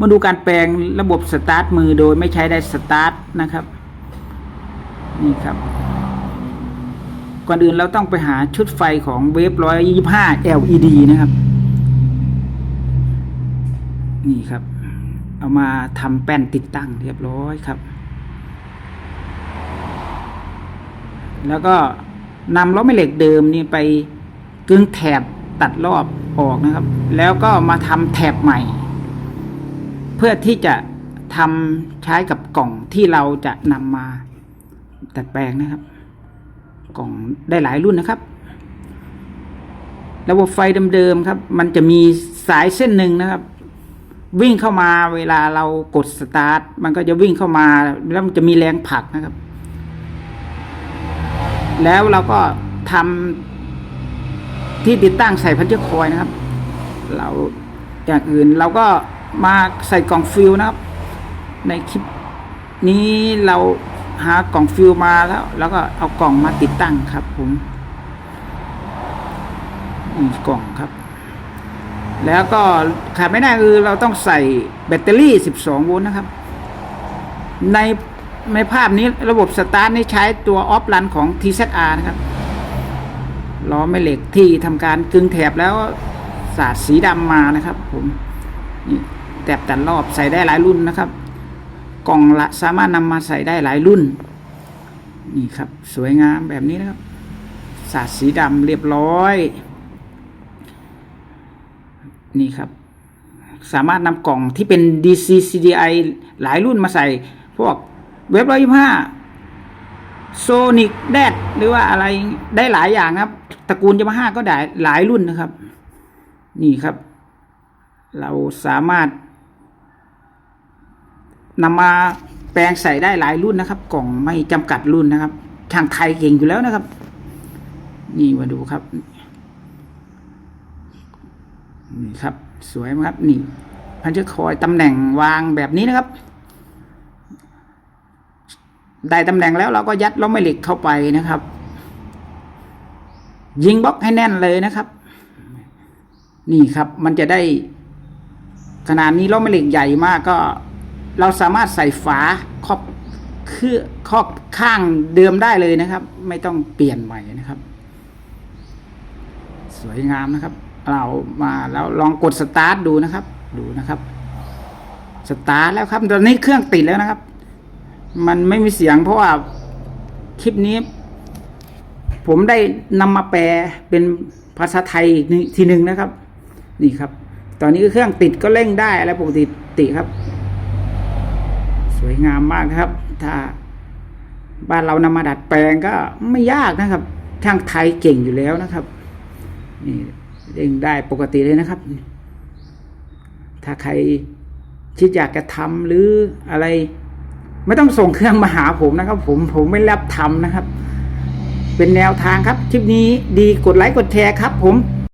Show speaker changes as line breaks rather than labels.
มาดูการแปลงระบบสตาร์ทมือโดยไม่ใช้ได้สตาร์ทนะครับนี่ครับ ก่อนอื่นเราต้องไปหาชุดไฟของเวฟร้อยยี่ห้า LED นะครับ นี่ครับ เอามาทำแป้นติดตั้งเรียบร้อยครับ แล้วก็นำล้อแม่เหล็กเดิมนี่ไปกึงแถบตัดรอบออกนะครับ แล้วก็มาทำแถบใหม่ พื่อที่จะทำใช้กับกล่องที่เราจะนำมาดัดแปลงนะครับ กล่องได้หลายรุ่นนะครับ ระบบไฟเดิมๆครับ มันจะมีสายเส้นหนึ่งนะครับ วิ่งเข้ามาเวลาเรากดสตาร์ทมันก็จะวิ่งเข้ามา แล้วมันจะมีแรงผลักนะครับ แล้วเราก็ทำที่ติดตั้งใส่พันเชือกคอยนะครับ เราอย่างอื่นเราก็ มาใส่กล่องฟิลนะครับ ในคลิปนี้เราหากล่องฟิลมาแล้ว แล้วก็เอากล่องมาติดตั้งครับ ผมนี่กล่องครับ แล้วก็ขาดไม่ได้คือเราต้องใส่แบตเตอรี่ 12 โวลต์นะครับ ในในภาพนี้ระบบสตาร์ทนี่ใช้ตัวออฟรันของ TZR นะครับล้อแม่เหล็กที่ทำการกึงแถบแล้วสาดสีดำมานะครับ ผมนี่ แถบตัดรอบใส่ได้หลายรุ่นนะครับ กล่องละสามารถนำมาใส่ได้หลายรุ่น นี่ครับ สวยงามแบบนี้นะครับสาดสีดำเรียบร้อย นี่ครับ สามารถนำกล่องที่เป็น DC CDI หลายรุ่นมาใส่ พวกเว็บร้อยยี่ห้าโซนิกแดดหรือว่าอะไรได้หลายอย่างครับตระกูลยามาฮ่าก็ได้หลายรุ่นนะครับ นี่ครับ เราสามารถ นำมาแปลงใส่ได้หลายรุ่นนะครับ กล่องไม่จำกัดรุ่นนะครับทางไทยเก่งอยู่แล้วนะครับ นี่มาดูครับ นี่ครับ สวยมครับ นี่พันเชือกคอยตำแหน่งวางแบบนี้นะครับ ได้ตำแหน่งแล้วเราก็ยัดล้อแม่เหล็กเข้าไปนะครับ ยิงบล็อกให้แน่นเลยนะครับ นี่ครับ มันจะได้ขนาดนี้ล้อแม่เหล็กใหญ่มากก็ เราสามารถใส่ฝาครอบคือครอบข้างเดิมได้เลยนะครับ ไม่ต้องเปลี่ยนใหม่นะครับ สวยงามนะครับ เรามาแล้วลองกดสตาร์ทดูนะครับ ดูนะครับสตาร์ทแล้วครับ ตอนนี้เครื่องติดแล้วนะครับ มันไม่มีเสียงเพราะว่าคลิปนี้ ผมได้นำมาแปลเป็นภาษาไทยอีกทีหนึ่งนะครับ นี่ครับ ตอนนี้เครื่องติดก็เร่งได้อะไรปกติติครับ วยงามมากครับ ถ้าบ้านเรานำมาดัดแปลงก็ไม่ยากนะครับช่างไทยเก่งอยู่แล้วนะครับ นี่เร่งได้ปกติเลยนะครับ ถ้าใครคิดอยากจะทำหรืออะไร ไม่ต้องส่งเครื่องมาหาผมนะครับ ผมผมไม่รับทำนะครับ เป็นแนวทางครับ คลิปนี้ดีกดไลค์กดแชร์ครับ ผม